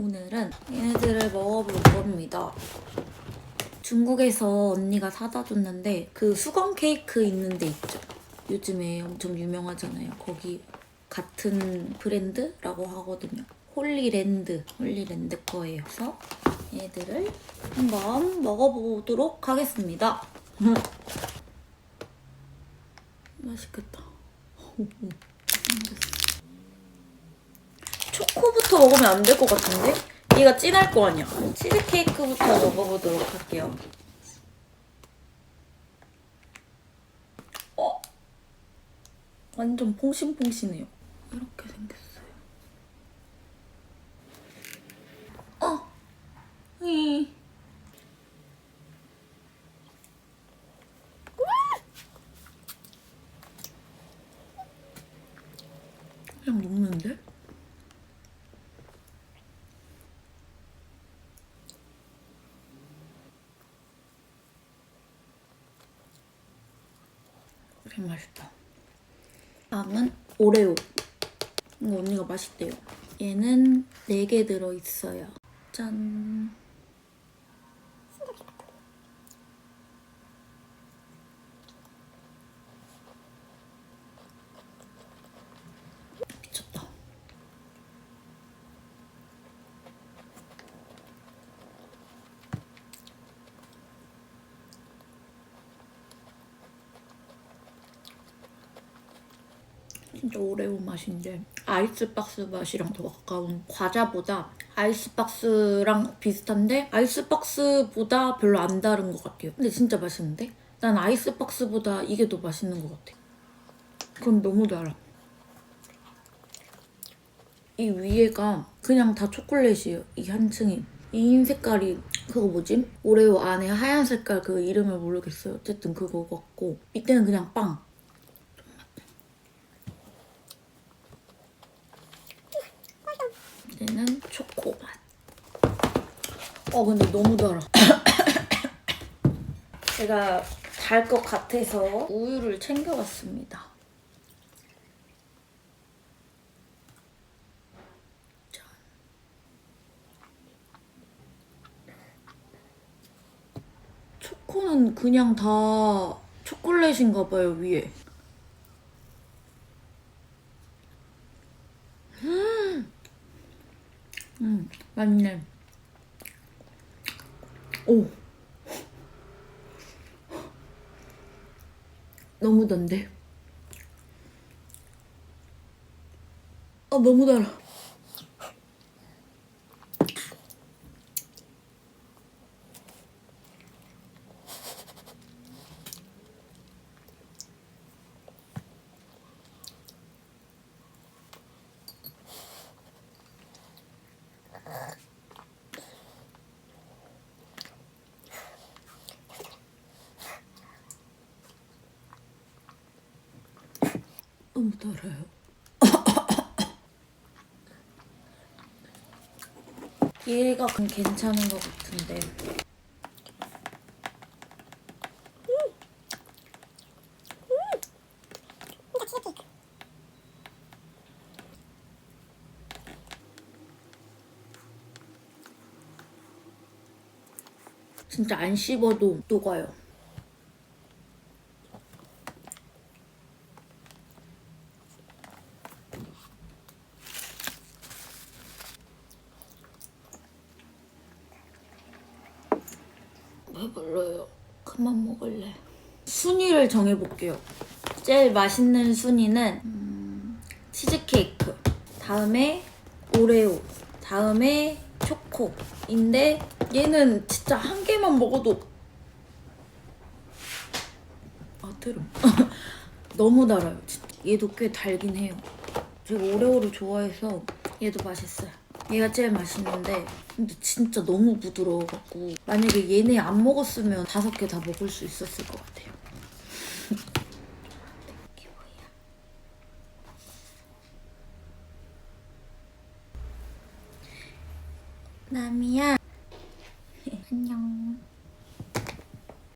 오늘은 얘네들을 먹어볼 겁니다. 중국에서 언니가 사다 줬는데 그 수건 케이크 있는 데 있죠. 요즘에 엄청 유명하잖아요. 거기 같은 브랜드라고 하거든요. 홀리랜드, 홀리랜드 거예요. 그래서 얘들을 한번 먹어보도록 하겠습니다. 맛있겠다. 초코부터 먹으면 안 될 것 같은데? 얘가 진할 거 아니야. 치즈케이크부터 먹어보도록 할게요. 어? 완전 퐁신퐁신해요. 이렇게 생겼어요. 어? 이. 그냥 녹는데? 되게 맛있다. 다음은 오레오. 이거 언니가 맛있대요. 얘는 4개 들어있어요. 짠. 진짜 오레오 맛인데 아이스박스 맛이랑 더 가까운 과자보다 아이스박스랑 비슷한데 아이스박스보다 별로 안 다른 것 같아요. 근데 진짜 맛있는데? 난 아이스박스보다 이게 더 맛있는 것 같아. 그건 너무 달아. 이 위에가 그냥 다 초콜릿이에요. 이 한 층이. 이 흰 색깔이 그거 뭐지? 오레오 안에 하얀 색깔 그 이름을 모르겠어요. 어쨌든 그거 같고 밑에는 그냥 빵. 얘는 초코 맛. 어 근데 너무 달아. 제가 달 것 같아서 우유를 챙겨왔습니다. 짠. 초코는 그냥 다 초콜릿인가 봐요 위에. 음, 맛있네. 오. 너무 단데? 아, 너무 달아. 너무 달아요. 얘가 좀 괜찮은 것 같은데. 진짜 안 씹어도 녹아요. 배불러요. 그만 먹을래. 순위를 정해볼게요. 제일 맛있는 순위는 음, 치즈케이크, 다음에 오레오, 다음에 초코인데 얘는 진짜 한 개만 먹어도 아 트름 너무 달아요. 진짜. 얘도 꽤 달긴 해요. 제가 오레오를 좋아해서 얘도 맛있어요. 얘가 제일 맛있는데 근데 진짜 너무 부드러워갖고 만약에 얘네 안 먹었으면 다섯 개 다 먹을 수 있었을 것 같아요. 남이야